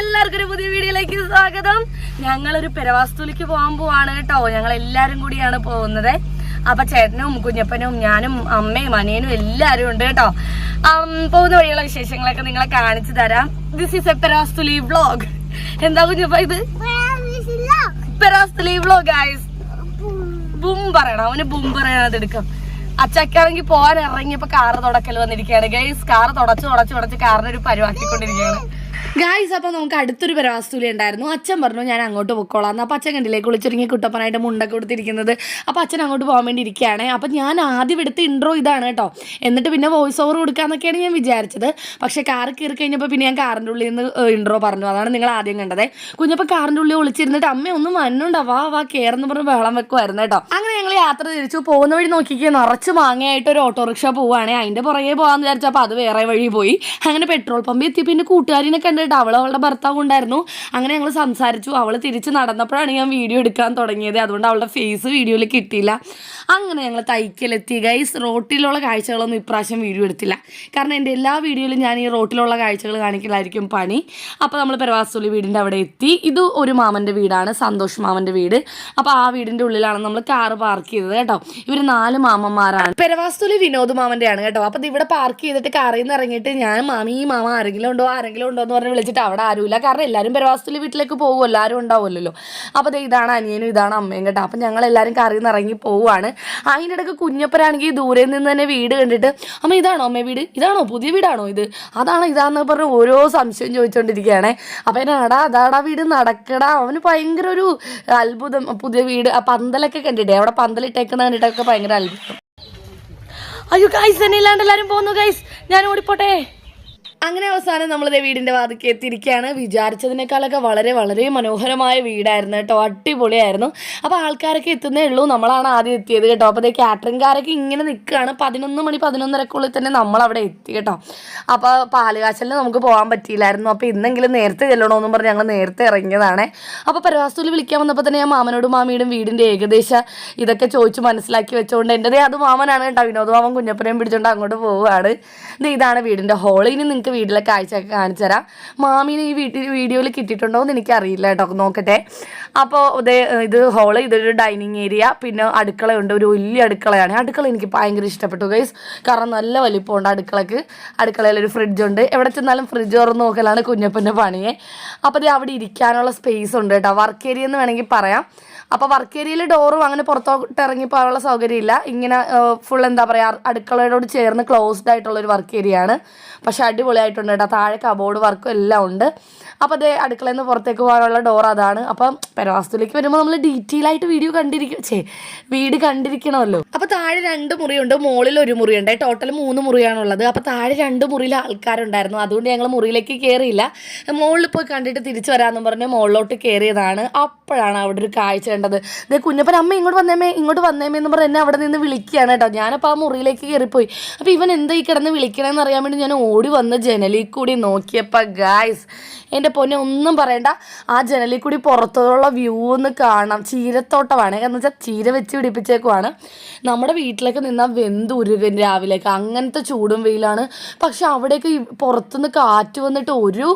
എല്ലാവർക്കും ഒരു പുതിയ വീഡിയോയിലേക്ക് സ്വാഗതം. ഞങ്ങളൊരു പെരവാസ്തുലിക്ക് പോകാൻ പോവാണ് കേട്ടോ. ഞങ്ങൾ എല്ലാരും കൂടിയാണ് പോകുന്നത്. അപ്പൊ ചേട്ടനും കുഞ്ഞപ്പനും ഞാനും അമ്മയും അനിയനും എല്ലാരും ഉണ്ട് കേട്ടോ. പോകുന്ന വഴിയുള്ള വിശേഷങ്ങളൊക്കെ നിങ്ങളെ കാണിച്ചു തരാം. ദിസ് ഈസ് എ പെരാസ്തുലി വ്ലോഗ് എന്താ കുഞ്ഞപ്പ ഇത്? പെരാസ്തുലി വ്ലോഗ് ഗൈസ് ബും പറയണം. അവന് ബും പറയണത് എടുക്കാം അച്ചക്കാണെങ്കിൽ പോകാൻ ഇറങ്ങിയപ്പോ കാറ് തുടക്കൽ വന്നിരിക്കുകയാണ്. ഗൈസ് കാറ് തുടച്ച് തുടച്ച് തുടച്ച് കാറിന് ഒരു പരുവാക്കിക്കൊണ്ടിരിക്കുകയാണ്. ഗായ്സ് അപ്പോൾ നമുക്ക് അടുത്തൊരു പരവാസ്തുലി ഉണ്ടായിരുന്നു. അച്ഛൻ പറഞ്ഞു ഞാൻ അങ്ങോട്ട് പൊക്കോളാം. അപ്പം അച്ഛൻ കണ്ടില്ലേ കുളിച്ചൊരുങ്ങി കുട്ടപ്പനായിട്ട് മുണ്ടൊക്കെ കൊടുത്തിരിക്കുന്നത് അപ്പോൾ അച്ഛൻ അങ്ങോട്ട് പോകാൻ വേണ്ടി ഇരിക്കുകയാണ്. അപ്പോൾ ഞാൻ ആദ്യം എടുത്ത ഇൻട്രോ ഇതാണ് കേട്ടോ. എന്നിട്ട് പിന്നെ വോയിസ് ഓവർ കൊടുക്കാമെന്നൊക്കെയാണ് ഞാൻ വിചാരിച്ചത്. പക്ഷേ കാർ കയറി കഴിഞ്ഞപ്പോൾ പിന്നെ ഞാൻ കാറിന്റെ ഉള്ളിൽ നിന്ന് ഇൻട്രോ പറഞ്ഞു. അതാണ് നിങ്ങൾ ആദ്യം കണ്ടത്. കുഞ്ഞപ്പോൾ കാറിന്റെ ഉള്ളിൽ ഒളിച്ചിരുന്നിട്ട് അമ്മ ഒന്നും വന്നുണ്ടോ വാ വാ കയറെന്ന് പറഞ്ഞ് ബഹളം വെക്കുമായിരുന്നു കേട്ടോ. അങ്ങനെ ഞങ്ങൾ യാത്ര തിരിച്ചു. പോകുന്ന വഴി നോക്കിക്കേ നിറച്ച് മാങ്ങയായിട്ട് ഒരു ഓട്ടോറിക്ഷ പോവുകയാണെങ്കിൽ അതിന്റെ പുറകെ പോകാമെന്ന് വിചാരിച്ചപ്പോൾ അത് വേറെ വഴി പോയി. അങ്ങനെ പെട്രോൾ പമ്പ് എത്തി. പിന്നെ കൂട്ടുകാരിനെ കണ്ടിട്ട് അവൾ അവളുടെ ഭർത്താവ് ഉണ്ടായിരുന്നു. അങ്ങനെ ഞങ്ങൾ സംസാരിച്ചു. അവൾ തിരിച്ച് നടന്നപ്പോഴാണ് ഞാൻ വീഡിയോ എടുക്കാൻ തുടങ്ങിയത്. അതുകൊണ്ട് അവളുടെ ഫേസ് വീഡിയോയിൽ കിട്ടിയില്ല. അങ്ങനെ ഞങ്ങൾ തൈക്കലെത്തി. ഗൈസ് റോട്ടിലുള്ള കാഴ്ചകളൊന്നും ഇപ്രാവശ്യം വീഡിയോ എടുത്തില്ല. കാരണം എന്റെ എല്ലാ വീഡിയോയിലും ഞാൻ ഈ റോട്ടിലുള്ള കാഴ്ചകൾ കാണിക്കലായിരിക്കും പണി. അപ്പോൾ നമ്മൾ പെരവാസുള്ളി വീടിന്റെ അവിടെ എത്തി. ഇത് ഒരു മാമന്റെ വീടാണ്. സന്തോഷ് മാമന്റെ വീട്. അപ്പോൾ ആ വീടിന്റെ ഉള്ളിലാണ് നമ്മൾ കാറ് പാർക്ക് ചെയ്തത് കേട്ടോ. ഇവർ നാല് മാമന്മാരാണ്. പെരവാസ്തുലി വിനോദ് മാമന്റെയാണ് കേട്ടോ. അപ്പോൾ ഇവിടെ പാർക്ക് ചെയ്തിട്ട് കാറിൽ നിന്ന് ഇറങ്ങിയിട്ട് ഞാൻ മാമി ഈ മാമ ആരെങ്കിലും ഉണ്ടോ? ആരെങ്കിലും ഉണ്ടോ എന്ന് പറഞ്ഞ് വിളിച്ചിട്ട് അവിടെ ആരുമില്ല. കാരണം എല്ലാവരും പെരവാസ്തുലി വീട്ടിലേക്ക് പോകുമല്ലോ. ആരും ഉണ്ടാവുമല്ലോ അപ്പോൾ ദേ ഇതാണ് അനിയനും ഇതാണ് അമ്മയും കേട്ടോ. അപ്പം ഞങ്ങൾ എല്ലാവരും കറി ഇറങ്ങി പോവുകയാണ്. അതിന്റെ ഇടയ്ക്ക് കുഞ്ഞപ്പരാണെങ്കിൽ ദൂരെ നിന്ന് തന്നെ വീട് കണ്ടിട്ട് അമ്മ ഇതാണോ അമ്മ വീട്? ഇതാണോ പുതിയ വീടാണോ ഇത്? അതാണോ ഇതാന്ന് പറഞ്ഞ് ഓരോ സംശയം ചോദിച്ചുകൊണ്ടിരിക്കുകയാണ് അപ്പം എന്നാടാ അതാടാ വീട് നടക്കടാ. അവന് ഭയങ്കര ഒരു അത്ഭുതം. പുതിയ വീട് ആ പന്തലൊക്കെ കണ്ടിട്ടേ. അവിടെ പന്തലിട്ടേക്കുന്ന കണ്ടിട്ടൊക്കെ ഭയങ്കര അത്ഭുതം. അയ്യോ ഗൈസ് എന്നെ ഇല്ലാണ്ട് എല്ലാവരും പോകുന്നു ഗൈസ് ഞാൻ ഓടിപ്പോട്ടെ? അങ്ങനെ അവസാനം നമ്മൾ വീടിന്റെ വാതിക്ക് എത്തിയിരിക്കുകയാണ്. വിചാരിച്ചതിനേക്കാളൊക്കെ വളരെ വളരെ മനോഹരമായ വീടായിരുന്നു കേട്ടോ. അടിപൊളിയായിരുന്നു. അപ്പോൾ ആൾക്കാരൊക്കെ എത്തുന്നേ ഉള്ളൂ. നമ്മളാണ് ആദ്യം എത്തിയത് കേട്ടോ. അപ്പോൾ അതേ കാറ്ററിംഗുകാരൊക്കെ ഇങ്ങനെ നിൽക്കുകയാണ്. പതിനൊന്ന് മണി പതിനൊന്നരക്കുള്ളിൽ തന്നെ നമ്മളവിടെ എത്തി കേട്ടോ. അപ്പോൾ പാലുകാശലിന് നമുക്ക് പോകാൻ പറ്റിയില്ലായിരുന്നു. അപ്പോൾ ഇന്നെങ്കിലും നേരത്തെ ചെല്ലണമെന്നും പറഞ്ഞ് ഞങ്ങൾ നേരത്തെ ഇറങ്ങിയതാണ്. അപ്പോൾ പരവാസ്തുവിൽ വിളിക്കാൻ വന്നപ്പോൾ തന്നെ ഞാൻ മാമനോടും മാമിയുടും വീടിന്റെ ഏകദേശം ഇതൊക്കെ ചോദിച്ച് മനസ്സിലാക്കി വെച്ചുകൊണ്ട് എന്റെതേ അത് മാമനാണ് കേട്ടോ. വിനോദ് മാമൻ കുഞ്ഞപ്പനെയും പിടിച്ചുകൊണ്ട് അങ്ങോട്ട് പോവുകയാണ്. ഇത് ഇതാണ് വീടിന്റെ ഹോൾ. ഇനി നിങ്ങൾക്ക് വീട്ടിലെ കാഴ്ചയൊക്കെ കാണിച്ചു തരാം. മാമീന് ഈ വീട്ടിൽ വീഡിയോയിൽ കിട്ടിയിട്ടുണ്ടോ എന്ന് എനിക്കറിയില്ല കേട്ടോ. നോക്കട്ടെ. അപ്പോൾ ഇത് ഇത് ഹോൾ ഇതൊരു ഡൈനിങ് ഏരിയ പിന്നെ അടുക്കളയുണ്ട്. ഒരു വലിയ അടുക്കളയാണ്. അടുക്കള എനിക്ക് ഭയങ്കര ഇഷ്ടപ്പെട്ടു ഗൈസ് കാരണം നല്ല വലിപ്പമുണ്ട് അടുക്കളക്ക്. അടുക്കളയിൽ ഒരു ഫ്രിഡ്ജുണ്ട് എവിടെ ചെന്നാലും ഫ്രിഡ്ജ് തുറന്ന് നോക്കലാണ് കുഞ്ഞപ്പന്റെ പണിയെ. അപ്പോൾ ഇത് അവിടെ ഇരിക്കാനുള്ള സ്പേസ് ഉണ്ട് കേട്ടോ. വർക്ക് ഏരിയ എന്ന് വേണമെങ്കിൽ പറയാം. അപ്പോൾ വർക്ക് ഏരിയയിൽ ഡോറും അങ്ങനെ പുറത്തോട്ട് ഇറങ്ങി പോകാനുള്ള സൗകര്യമില്ല. ഇങ്ങനെ ഫുൾ എന്താ പറയുക അടുക്കളയോട് ചേർന്ന് ക്ലോസ്ഡ് ആയിട്ടുള്ളൊരു വർക്ക് ഏരിയ ആണ്. പക്ഷെ അടിപൊളിയായിട്ടുണ്ട് കേട്ടോ. താഴെ കബോർഡ് വർക്കും എല്ലാം ഉണ്ട്. അപ്പോൾ അതേ അടുക്കളയിൽ നിന്ന് പുറത്തേക്ക് പോകാനുള്ള ഡോർ അതാണ്. അപ്പം പെരവാസ്തുലേക്ക് വരുമ്പോൾ നമ്മൾ ഡീറ്റെയിൽ ആയിട്ട് വീഡിയോ കണ്ടിരിക്കും ചേ വീട് കണ്ടിരിക്കണമല്ലോ. അപ്പോൾ താഴെ രണ്ട് മുറിയുണ്ട് മുകളിൽ ഒരു മുറിയുണ്ട്. ടോട്ടൽ മൂന്ന് മുറിയാണുള്ളത്. അപ്പോൾ താഴെ രണ്ട് മുറിയിൽ ആൾക്കാരുണ്ടായിരുന്നു. അതുകൊണ്ട് ഞങ്ങൾ മുറിയിലേക്ക് കയറിയില്ല മുകളിൽ പോയി കണ്ടിട്ട് തിരിച്ചു വരാമെന്ന് പറഞ്ഞ് മുകളിലോട്ട് കയറിയതാണ് അപ്പോഴാണ് അവിടെ ഒരു കാഴ്ച കണ്ടത്. ഇതേ കുഞ്ഞപ്പൻ അമ്മ ഇങ്ങോട്ട് വന്നേമേ ഇങ്ങോട്ട് വന്നേമേ എന്ന് പറഞ്ഞ് എന്നെ അവിടെ നിന്ന് വിളിക്കുകയാണ് കേട്ടോ. ഞാനപ്പോൾ ആ മുറിയിലേക്ക് കയറിപ്പോയി അപ്പോൾ ഇവൻ എന്താ ഈ കിടന്ന് വിളിക്കണമെന്ന് അറിയാൻ വേണ്ടി ഞാൻ ഓടി വന്ന് ജനലിൽ കൂടി നോക്കിയപ്പോൾ ഗായ്സ് എന്റെ പൊന്നെ ഒന്നും പറയണ്ട. ആ ജനലിൽ കൂടി പുറത്തുള്ള വ്യൂ ഒന്ന് കാണാം. ചീരത്തോട്ടമാണ്. എന്ന് വെച്ചാൽ ചീര വെച്ച് പിടിപ്പിച്ചേക്കുവാണ്. നമ്മുടെ വീട്ടിലേക്ക് നിന്നാൽ വെന്തുരുകൻ രാവിലേക്ക് അങ്ങനത്തെ ചൂടും വെയിലാണ്. പക്ഷെ അവിടെയൊക്കെ പുറത്തുനിന്ന് കാറ്റ് വന്നിട്ട് ഒരു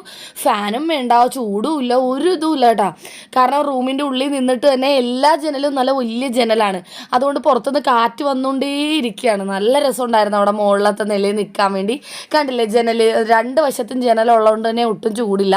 ഫാനും വേണ്ട. ചൂടും ഇല്ല. ഒരു ഇതും ഇല്ല കേട്ടോ. കാരണം റൂമിന്റെ ഉള്ളിൽ നിന്നിട്ട് തന്നെ എല്ലാ ജനലും നല്ല വലിയ ജനലാണ്. അതുകൊണ്ട് പുറത്തുനിന്ന് കാറ്റ് വന്നുകൊണ്ടേ ഇരിക്കുകയാണ്. നല്ല രസമുണ്ടായിരുന്നു അവിടെ മുകളിലത്തെ നിലയിൽ നിൽക്കാൻ വേണ്ടി. കണ്ടില്ലേ? ജനൽ രണ്ട് വശത്തും ജനലുള്ളതുകൊണ്ട് തന്നെ ഒട്ടും ചൂടില്ല.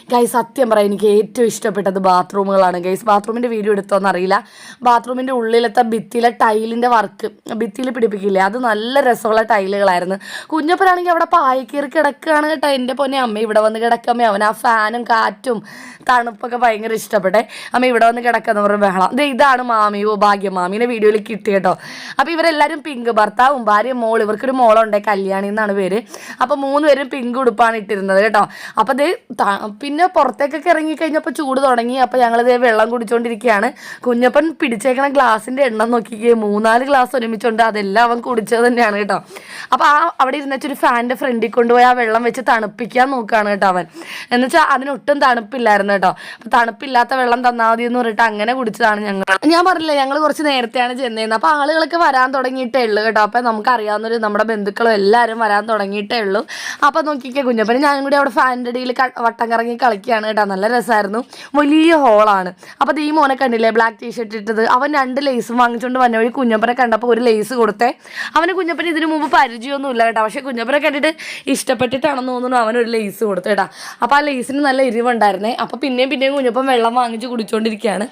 ഗൈസ് സത്യം പറയാം എനിക്ക് ഏറ്റവും ഇഷ്ടപ്പെട്ടത് ബാത്റൂമുകളാണ്. ഗൈസ് ബാത്റൂമിന്റെ വീഡിയോ എടുത്തോന്ന് അറിയില്ല. ബാത്റൂമിന്റെ ഉള്ളിലത്തെ ഭിത്തിയിലെ ടൈലിന്റെ വർക്ക് ഭിത്തിയിൽ പിടിപ്പിക്കില്ലേ? അത് നല്ല രസമുള്ള ടൈലുകളായിരുന്നു. കുഞ്ഞപ്പനാണെങ്കിൽ അവിടെ പായക്കേറി കിടക്കുകയാണ് കേട്ടോ. എന്റെ പൊന്നെ അമ്മ ഇവിടെ വന്ന് കിടക്കമ്മേ അവൻ ആ ഫാനും കാറ്റും തണുപ്പൊക്കെ ഭയങ്കര ഇഷ്ടപ്പെട്ടെ. അമ്മ ഇവിടെ വന്ന് കിടക്കുന്ന പറഞ്ഞ ബഹളം. ദേ ഇതാണ് മാമിയോ ഭാഗ്യം. മാമീനെ വീഡിയോയിൽ കിട്ടി കേട്ടോ. അപ്പോൾ ഇവരെല്ലാവരും പിങ്ക് ഭർത്താവും ഭാര്യ മോൾ ഇവർക്കൊരു മോളുണ്ട് കല്യാണി എന്നാണ് പേര്. അപ്പോൾ മൂന്ന് പേരും പിങ്ക് ഉടുപ്പാണ് ഇട്ടിരുന്നത് കേട്ടോ. അപ്പോൾ ദേ ത- പിന്നെ പുറത്തേക്കൊക്കെ ഇറങ്ങിക്കഴിഞ്ഞപ്പോൾ ചൂട് തുടങ്ങി. അപ്പോൾ ഞങ്ങളിതേ വെള്ളം കുടിച്ചുകൊണ്ടിരിക്കുകയാണ് കുഞ്ഞപ്പൻ പിടിച്ചേക്കണ ഗ്ലാസിന്റെ എണ്ണം നോക്കിക്കേ. മൂന്നാൽ ഗ്ലാസ് ഒരുമിച്ചുണ്ട്. അതെല്ലാം അവൻ കുടിച്ചത് തന്നെയാണ് കേട്ടോ. അപ്പോൾ ആ അവിടെ ഇരുന്നിട്ട് ഒരു ഫാനിന്റെ ഫ്രണ്ടിൽ കൊണ്ടുപോയി ആ വെള്ളം വെച്ച് തണുപ്പിക്കാൻ നോക്കുകയാണ് കേട്ടോ അവൻ. എന്നുവെച്ചാൽ അതിനൊട്ടും തണുപ്പില്ലായിരുന്നു കേട്ടോ. അപ്പോൾ തണുപ്പില്ലാത്ത വെള്ളം തന്നാൽ മതി എന്ന് പറഞ്ഞിട്ട് അങ്ങനെ കുടിച്ചതാണ് ഞങ്ങൾ. ഞാൻ പറഞ്ഞില്ല ഞങ്ങൾ കുറച്ച് നേരത്തെയാണ് ചെന്നേന്ന്. അപ്പോൾ ആളുകളൊക്കെ വരാൻ തുടങ്ങിയിട്ടേ ഉള്ളൂ കേട്ടോ. അപ്പോൾ നമുക്കറിയാവുന്നൊരു നമ്മുടെ ബന്ധുക്കളും എല്ലാവരും വരാൻ തുടങ്ങിയിട്ടേ ഉള്ളൂ. അപ്പോൾ നോക്കിക്കേ കുഞ്ഞപ്പനെ ഞാനും കൂടി അവിടെ ഫാനിന്റെ ഇടയിൽ വട്ടം കറങ്ങി കളിക്കുകയാണ് കേട്ടോ. നല്ല രസമായിരുന്നു. വലിയ ഹോളാണ് അപ്പോൾ ഈ മോനെ കണ്ടില്ലേ ബ്ലാക്ക് ടീഷർട്ട് ഇട്ടത്. അവൻ രണ്ട് ലേസും വാങ്ങിച്ചുകൊണ്ട് വന്ന. വഴി കുഞ്ഞപ്പനെ കണ്ടപ്പോൾ ഒരു ലേസ് കൊടുത്തെ. അവന് കുഞ്ഞപ്പന് ഇതിനു മുമ്പ് പരിചയമൊന്നുമില്ല കേട്ടോ. പക്ഷേ കുഞ്ഞപ്പനെ കണ്ടിട്ട് ഇഷ്ടപ്പെട്ടിട്ടാണെന്ന് തോന്നുന്നു അവനൊരു ലേസ് കൊടുത്തു കേട്ടോ. അപ്പോൾ ആ ലേസിന് നല്ല എരിവുണ്ടായിരുന്നേ. അപ്പോൾ പിന്നെയും പിന്നെയും കുഞ്ഞപ്പൻ വെള്ളം വാങ്ങിച്ച് കുടിച്ചുകൊണ്ടിരിക്കുകയാണ്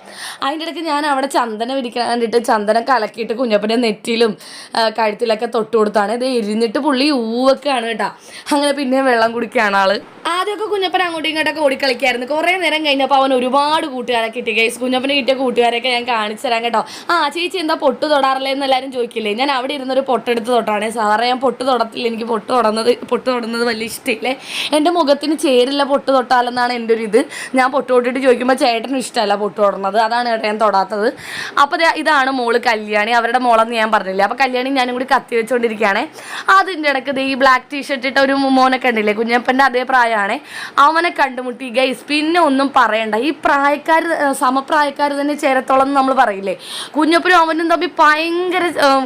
അതിന്റെ ഇടയ്ക്ക് ഞാൻ അവിടെ ചന്ദനം ഇരിക്കാൻ കണ്ടിട്ട് ചന്ദനം കലക്കിയിട്ട് കുഞ്ഞപ്പന്റെ നെറ്റിയിലും കഴുത്തിലൊക്കെ തൊട്ട് കൊടുത്താണ്. ഇത് എരിഞ്ഞിട്ട് പുള്ളി ഊവൊക്കെയാണ് കേട്ടോ. അങ്ങനെ പിന്നെയും വെള്ളം കുടിക്കുകയാണ് ആൾ. ആദ്യമൊക്കെ കുഞ്ഞപ്പൻ അങ്ങോട്ടും ഇങ്ങോട്ടൊക്കെ ഓടിക്കളിക്കായിരുന്നു. കുറേ നേരം കഴിഞ്ഞപ്പോൾ അവൻ ഒരുപാട് കൂട്ടുകാരൊക്കെ കിട്ടി. ഗൈസ് കുഞ്ഞപ്പന് കിട്ടിയ കൂട്ടുകാരൊക്കെ ഞാൻ കാണിച്ചു തരാം കേട്ടോ. ആ ചേച്ചി എന്താ പൊട്ട് തൊടാറില്ലേ എന്ന് എല്ലാവരും ചോദിക്കില്ലേ? ഞാൻ അവിടെ ഇരുന്നൊരു പൊട്ടെടുത്ത് തൊട്ടാണ്. സാറേ ഞാൻ പൊട്ട് തൊടത്തില്ല. എനിക്ക് പൊട്ട് തൊടുന്നത് പൊട്ട് തൊടുന്നത് വലിയ ഇഷ്ടമില്ലേ എന്റെ മുഖത്തിന് ചേരില്ല പൊട്ട് തൊട്ടാലെന്നാണ് എന്റെ ഒരു ഇത്. ഞാൻ പൊട്ട് തൊട്ടിട്ട് ചോദിക്കുമ്പോൾ ചേട്ടനും ഇഷ്ടമല്ല പൊട്ട് തൊടുന്നത്. അതാണ് കേട്ടോ ഞാൻ തൊടാത്തത്. അപ്പോൾ ഇതാണ് മോൾ കല്യാണി. അവരുടെ മോളെന്ന് ഞാൻ പറഞ്ഞില്ലേ? അപ്പോൾ കല്യാണി ഞാനും കൂടി കത്തി വെച്ചുകൊണ്ടിരിക്കുകയാണേ അതിന്റെ ഇടയ്ക്ക് ഈ ബ്ലാക്ക് ടീഷർട്ട് ഇട്ട ഒരു മോനൊക്കെ ഉണ്ടല്ലേ? കുഞ്ഞപ്പന്റെ അതേ പ്രായമാണ്. അവനെ കണ്ടുമുട്ടി ഗൈസ് പിന്നെ ഒന്നും പറയണ്ട. ഈ പ്രായക്കാർ സമപ്രായക്കാർ തന്നെ ചേരത്തോളം നമ്മൾ പറയില്ലേ? കുഞ്ഞപ്പനും അവനും തമ്മിൽ ഭയങ്കര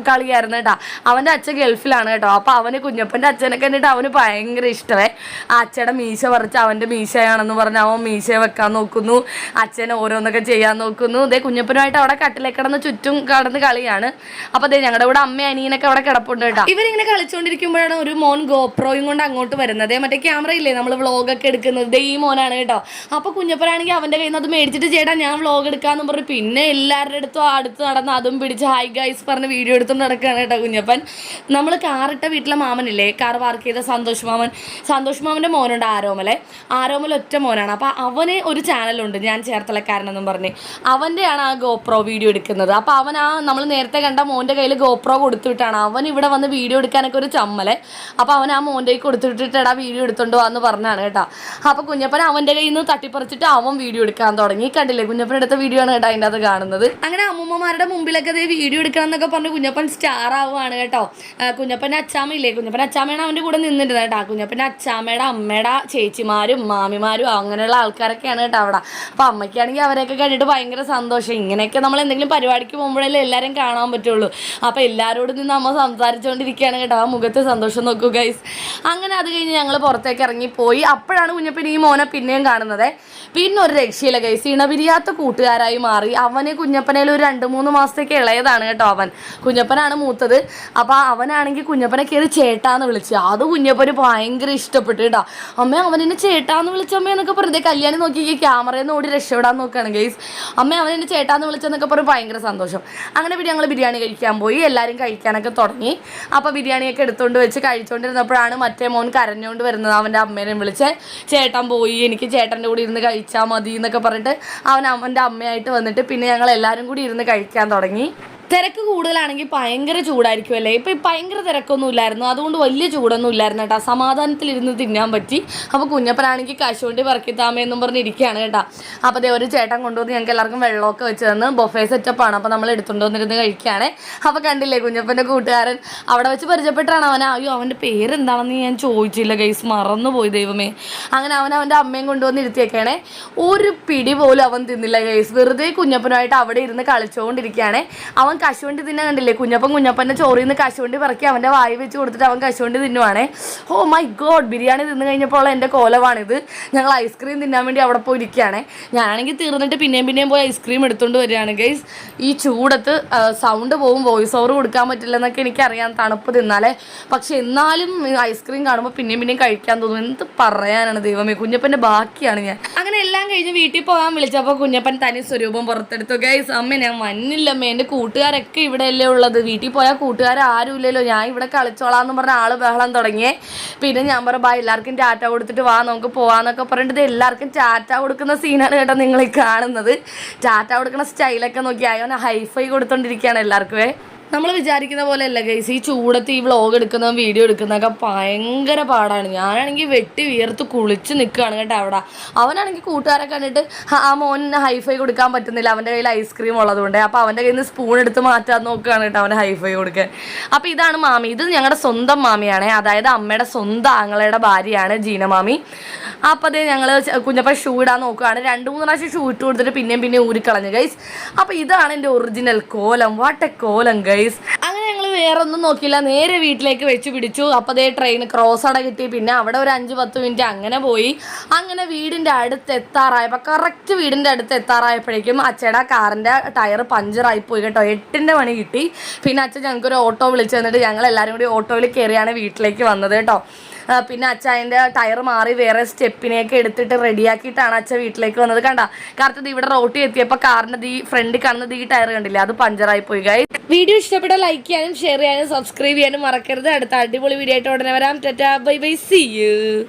കളിയായിരുന്നു കേട്ടോ. അവന്റെ അച്ഛൻ ഗൾഫിലാണ് കേട്ടോ. അപ്പോൾ അവന് കുഞ്ഞപ്പന്റെ അച്ഛനെ കണ്ടിട്ട് അവന് ഭയങ്കര ഇഷ്ടമേ ആ അച്ഛയുടെ മീശ പറിച്ച് അവന്റെ മീശയാണെന്ന് പറഞ്ഞ് അവൻ മീശ വെക്കാൻ നോക്കുന്നു. അച്ഛനെ ഓരോന്നൊക്കെ ചെയ്യാൻ നോക്കുന്നു. ഇതേ കുഞ്ഞപ്പനുമായിട്ട് അവിടെ കട്ടിലേ കിടന്ന് ചുറ്റും കടന്ന് കളിയാണ്. അപ്പോൾ അതെ ഞങ്ങളുടെ കൂടെ അമ്മ അനിയനൊക്കെ അവിടെ കിടപ്പുണ്ട് കേട്ടോ. ഇവരിങ്ങനെ കളിച്ചുകൊണ്ടിരിക്കുമ്പോഴാണ് ഒരു മോൻ ഗോപ്രോയും കൊണ്ട് അങ്ങോട്ട് വരുന്നത്. മറ്റേ ക്യാമറ ഇല്ലേ നമ്മൾ വ്ളോഗൊക്കെ എടുക്കുന്നത്? ഈ ഈ മോനാണ് കേട്ടോ. അപ്പോൾ കുഞ്ഞപ്പനാണെങ്കിൽ അവന്റെ കയ്യിൽ നിന്ന് അത് മേടിച്ചിട്ട് ചേട്ടാ ഞാൻ വ്ളോഗ് എടുക്കാന്ന് പറഞ്ഞു. പിന്നെ എല്ലാവരുടെ അടുത്തും അടുത്ത് നടന്ന് അതും പിടിച്ച് ഹൈ ഗൈസ് പറഞ്ഞ് വീഡിയോ എടുത്തുകൊണ്ട് നടക്കുകയാണ് കേട്ടോ കുഞ്ഞപ്പൻ. നമ്മൾ കാറിട്ട വീട്ടിലെ മാമനില്ലേ കാർ പാർക്ക് ചെയ്ത സന്തോഷ് മാമൻ. സന്തോഷ് മാമന്റെ മോനുണ്ട് ആരോമലെ. ആരോമൽ ഒറ്റ മോനാണ്. അപ്പോൾ അവന് ഒരു ചാനലുണ്ട് ഞാൻ ചേർത്തലക്കാരനെന്നും പറഞ്ഞ്. അവന്റെയാണ് ആ ഗോപ്രോ വീഡിയോ എടുക്കുന്നത്. അപ്പോൾ അവൻ ആ നമ്മൾ നേരത്തെ കണ്ട മോന്റെ കയ്യിൽ ഗോപ്രോ കൊടുത്തുവിട്ടാണ് അവൻ ഇവിടെ വന്ന് വീഡിയോ എടുക്കാനൊക്കെ ഒരു ചമ്മലെ. അപ്പോൾ അവൻ ആ മോന്റെ കൊടുത്തുവിട്ടിട്ട് വീഡിയോ എടുത്തോണ്ട് വന്ന് പറഞ്ഞാണ് കേട്ടോ. അപ്പോൾ കുഞ്ഞപ്പൻ അവന്റെ കയ്യിൽ നിന്ന് തട്ടിപ്പറിച്ചിട്ട് അവൻ വീഡിയോ എടുക്കാൻ തുടങ്ങി. കണ്ടില്ലേ? കുഞ്ഞപ്പൻ എടുത്ത വീഡിയോ ആണ് കേട്ടോ അതിന്റെ അത് കാണുന്നത്. അങ്ങനെ അമ്മൂമ്മമാരുടെ മുമ്പിലൊക്കെ ദേ വീഡിയോ എടുക്കണം എന്നൊക്കെ പറഞ്ഞ് കുഞ്ഞപ്പൻ സ്റ്റാർ ആവുകയാണ് കേട്ടോ. കുഞ്ഞപ്പന്റെ അച്ചാമ്മയില്ലേ? കുഞ്ഞപ്പന്റെ അച്ചാമ്മയാണ് അവന്റെ കൂടെ നിന്നിരുന്നത് കേട്ടോ. കുഞ്ഞപ്പന്റെ അച്ചാമ്മയുടെ അമ്മയുടെ ചേച്ചിമാരും മാമിമാരും അങ്ങനെയുള്ള ആൾക്കാരൊക്കെയാണ് കേട്ടോ അവിടെ. അപ്പോൾ അമ്മയ്ക്കാണെങ്കിൽ അവരെയൊക്കെ കണ്ടിട്ട് ഭയങ്കര സന്തോഷം. ഇങ്ങനെയൊക്കെ നമ്മൾ എന്തെങ്കിലും പരിപാടിക്ക് പോകുമ്പോഴല്ലേ എല്ലാവരും കാണാൻ പറ്റുള്ളൂ. അപ്പോൾ എല്ലാവരോടും നിന്ന് അമ്മ സംസാരിച്ചുകൊണ്ടിരിക്കുകയാണ് കേട്ടോ. ആ മുഖത്തെ സന്തോഷം നോക്കൂ ഗൈസ് അങ്ങനെ അത് കഴിഞ്ഞ് ഞങ്ങൾ പുറത്തേക്ക് ഇറങ്ങി പോയി അപ്പോഴാണ് കുഞ്ഞപ്പൻ ഈ മോനെ പിന്നെയും കാണുന്നത്. പിന്നെ ഒരു രക്ഷയില്ല ഗൈസ് ഇണപിരിയാത്ത കൂട്ടുകാരായി മാറി. അവന് കുഞ്ഞപ്പനയിൽ ഒരു രണ്ട് മൂന്ന് മാസത്തേക്ക് ഇളയതാണ് കേട്ടോ അവൻ. കുഞ്ഞപ്പനാണ് മൂത്തത്. അപ്പോൾ അവനാണെങ്കിൽ കുഞ്ഞപ്പനെ കയറി ചേട്ടാന്ന് വിളിച്ച്. അത് കുഞ്ഞപ്പന് ഭയങ്കര ഇഷ്ടപ്പെട്ടു കേട്ടോ. അമ്മ അവനെന്നെ ചേട്ടാന്ന് വിളിച്ച അമ്മ എന്നൊക്കെ പറഞ്ഞത് കല്യാണം നോക്കി ക്യാമറയിൽ നിന്ന് ഓടി രക്ഷപ്പെടാൻ നോക്കുകയാണ് ഗൈസ് അമ്മ അവനെന്നെ ചേട്ടാന്ന് വിളിച്ചെന്നൊക്കെ പറഞ്ഞ് ഭയങ്കര സന്തോഷം. അങ്ങനെ പിന്നെ ഞങ്ങൾ ബിരിയാണി കഴിക്കാൻ പോയി. എല്ലാവരും കഴിക്കാനൊക്കെ തുടങ്ങി. അപ്പോൾ ബിരിയാണിയൊക്കെ എടുത്തുകൊണ്ട് വെച്ച് കഴിച്ചുകൊണ്ടിരുന്നപ്പോഴാണ് മറ്റേ മോൻ കരഞ്ഞുകൊണ്ട് വരുന്നത് അവന്റെ അമ്മേനെ വിളിച്ച്. ചേട്ടൻ പോയി. എനിക്ക് ചേട്ടന്റെ കൂടെ ഇരുന്ന് കഴിച്ചാൽ മതി എന്നൊക്കെ പറഞ്ഞിട്ട് അവൻ അവന്റെ അമ്മയായിട്ട് വന്നിട്ട് പിന്നെ ഞങ്ങൾ എല്ലാവരും കൂടി ഇരുന്ന് കഴിക്കാൻ തുടങ്ങി. തിരക്ക് കൂടുതലാണെങ്കിൽ ഭയങ്കര ചൂടായിരിക്കും അല്ലേ? ഇപ്പം ഭയങ്കര തിരക്കൊന്നും ഇല്ലായിരുന്നു. അതുകൊണ്ട് വലിയ ചൂടൊന്നും ഇല്ലായിരുന്നു കേട്ടോ. സമാധാനത്തിലിരുന്ന് തിന്നാൻ പറ്റി. അപ്പോൾ കുഞ്ഞപ്പനാണെങ്കിൽ കശുവണ്ടി പറക്കി പറഞ്ഞിരിക്കുകയാണ് കേട്ടോ. അപ്പോൾ അതേ ഒരു ചേട്ടൻ കൊണ്ടുവന്ന് ഞങ്ങൾക്ക് എല്ലാവർക്കും വെള്ളമൊക്കെ വെച്ച് തന്ന് ബൊഫേ സെറ്റപ്പാണ് അപ്പോൾ നമ്മൾ എടുത്തുകൊണ്ട് വന്നിരുന്ന് കഴിക്കുകയാണ്. അപ്പോൾ കണ്ടില്ലേ കുഞ്ഞപ്പന്റെ കൂട്ടുകാരൻ? അവിടെ വെച്ച് പരിചയപ്പെട്ടാണ് അവൻ. അയ്യോ അവന്റെ പേരെന്താണെന്ന് ഞാൻ ചോദിച്ചില്ല ഗൈസ് മറന്നുപോയി ദൈവമേ. അങ്ങനെ അവൻ അവന്റെ അമ്മയും കൊണ്ടുവന്ന് ഇരുത്തിയേക്കാണേ. ഒരു പിടി പോലും അവൻ തിന്നില്ല ഗൈസ് വെറുതെ കുഞ്ഞപ്പനുമായിട്ട് അവിടെ ഇരുന്ന് കളിച്ചുകൊണ്ടിരിക്കുകയാണ്. അവൻ കശുവണ്ടി തിന്നാൻ കണ്ടില്ലേ? കുഞ്ഞപ്പൻ കുഞ്ഞപ്പന്റെ ചോറിൽ നിന്ന് കശുവണ്ടി പറക്കി അവന്റെ വായി വെച്ച് കൊടുത്തിട്ട് അവൻ കശുവണ്ടി തിന്നുവാണേ. ഓ മൈ ഗോഡ് ബിരിയാണി തിന്നു കഴിഞ്ഞപ്പോൾ എന്റെ കോലമാണിത്. ഞങ്ങൾ ഐസ്ക്രീം തിന്നാൻ വേണ്ടി അവിടെ പോയി ഇരിക്കുകയാണ് ഞാനാണെങ്കിൽ തീർന്നിട്ട് പിന്നെയും പിന്നെയും പോയി ഐസ്ക്രീം എടുത്തുകൊണ്ട് വരികയാണ് ഗൈസ് ഈ ചൂടത്ത് സൗണ്ട് പോവും വോയിസ് ഓവർ കൊടുക്കാൻ പറ്റില്ല എന്നൊക്കെ എനിക്കറിയാം തണുപ്പ് തിന്നാലേ. പക്ഷെ എന്നാലും ഐസ്ക്രീം കാണുമ്പോൾ പിന്നെയും പിന്നെയും കഴിക്കാൻ തോന്നും. എന്ത് പറയാനാണ് ദൈവമേ കുഞ്ഞപ്പന്റെ ബാക്കിയാണ് ഞാൻ. അങ്ങനെ എല്ലാം കഴിഞ്ഞ് വീട്ടിൽ പോകാൻ വിളിച്ചപ്പോൾ കുഞ്ഞപ്പൻ തനി സ്വരൂപം പുറത്തെടുത്തു ഗൈസ് അമ്മ ഞാൻ മഞ്ഞില്ലമ്മേ എന്റെ കൂട്ടുകാരൊക്കെ ഇവിടെ അല്ലേ ഉള്ളത്? വീട്ടിൽ പോയാൽ കൂട്ടുകാർ ആരും ഇല്ലല്ലോ ഞാൻ ഇവിടെ കളിച്ചോളാം എന്ന് പറഞ്ഞ ആൾ ബഹളം തുടങ്ങിയേ. പിന്നെ ഞാൻ പറഞ്ഞു ബാ എല്ലാവർക്കും ടാറ്റ കൊടുത്തിട്ട് വാ നമുക്ക് പോവാന്നൊക്കെ പറഞ്ഞിട്ട് എല്ലാവർക്കും ടാറ്റ കൊടുക്കുന്ന സീനാണ് കേട്ടോ നിങ്ങൾ കാണുന്നത്. ടാറ്റ കൊടുക്കുന്ന സ്റ്റൈലൊക്കെ നോക്കി അയോനെ ഹൈഫൈ കൊടുത്തോണ്ടിരിക്കുകയാണ് എല്ലാവർക്കുമേ നമ്മൾ വിചാരിക്കുന്ന പോലെ അല്ല ഗൈസ് ഈ ചൂടത്ത് ഈ വ്ളോഗ് എടുക്കുന്നതും വീഡിയോ എടുക്കുന്നതൊക്കെ ഭയങ്കര പാടാണ്. ഞാനാണെങ്കിൽ വെട്ടി വിയർത്ത് കുളിച്ച് നിൽക്കുകയാണ് കേട്ടോ അവിടെ. അവനാണെങ്കിൽ കൂട്ടുകാരെ കണ്ടിട്ട് "ആ, മോനെ മോന് ഹൈഫൈ കൊടുക്കാൻ പറ്റുന്നില്ല. അവന്റെ കയ്യിൽ ഐസ്ക്രീം ഉള്ളതുകൊണ്ട്. അപ്പോൾ അവന്റെ കയ്യിൽ നിന്ന് സ്പൂൺ എടുത്ത് മാറ്റാൻ നോക്കുകയാണ് കേട്ടോ അവന്റെ ഹൈഫൈ കൊടുക്കാൻ. അപ്പോൾ ഇതാണ് മാമി. ഇത് ഞങ്ങളുടെ സ്വന്തം മാമിയാണ്. അതായത് അമ്മയുടെ സ്വന്തം ആങ്ങളയുടെ ഭാര്യയാണ് ജീന മാമി. അപ്പോൾ അതേ ഞങ്ങൾ കുഞ്ഞപ്പ ഷൂ ഇടാൻ നോക്കുകയാണ്. രണ്ട് മൂന്ന് പ്രാവശ്യം ഷൂ ഇട്ട് കൊടുത്തിട്ട് പിന്നെയും പിന്നെയും ഊരിക്കളഞ്ഞു ഗൈസ് അപ്പോൾ ഇതാണ് എന്റെ ഒറിജിനൽ കോലം. വാട്ട് കോലം ഗൈസ് അങ്ങനെ ഞങ്ങൾ വേറെ ഒന്നും നോക്കിയില്ല. നേരെ വീട്ടിലേക്ക് വെച്ച് പിടിച്ചു. അപ്പോൾ അതേ ട്രെയിൻ ക്രോസ് അട കിട്ടി. പിന്നെ അവിടെ ഒരു അഞ്ച് പത്ത് മിനിറ്റ് അങ്ങനെ പോയി. അങ്ങനെ വീടിന്റെ അടുത്ത് എത്താറായപ്പോൾ കറക്റ്റ് വീടിന്റെ അടുത്ത് എത്താറായപ്പോഴേക്കും അച്ഛയുടെ കാറിന്റെ ടയർ പഞ്ചറായി പോയി കേട്ടോ. എട്ടിന്റെ മണി കിട്ടി. പിന്നെ അച്ഛൻ ഞങ്ങൾക്കൊരു ഓട്ടോ വിളിച്ചു തന്നിട്ട് ഞങ്ങൾ എല്ലാവരും കൂടി ഓട്ടോയിൽ കയറിയാണ് വീട്ടിലേക്ക് വന്നത് കേട്ടോ. പിന്നെ അച്ഛ അതിന്റെ ടയർ മാറി വേറെ സ്റ്റെപ്പിനെയൊക്കെ എടുത്തിട്ട് റെഡിയാക്കിയിട്ടാണ് അച്ഛൻ വീട്ടിലേക്ക് വന്നത്. കണ്ട കറക്റ്റ് ഇവിടെ റോട്ടിൽ എത്തിയപ്പോൾ കാറിന്റെ ഈ ഫ്രണ്ടിൽ കാണുന്നത് ഈ ടയർ കണ്ടില്ലേ അത് പഞ്ചറായി പോയി ഗൈ വീഡിയോ ഇഷ്ടപ്പെട്ട ലൈക്ക് ചെയ്യാനും ഷെയർ ചെയ്യാനും സബ്സ്ക്രൈബ് ചെയ്യാനും മറക്കരുത്. അടുത്ത അടിപൊളി വീഡിയോ ആയിട്ട് ഉടനെ വരാം. Ta ta bye bye see you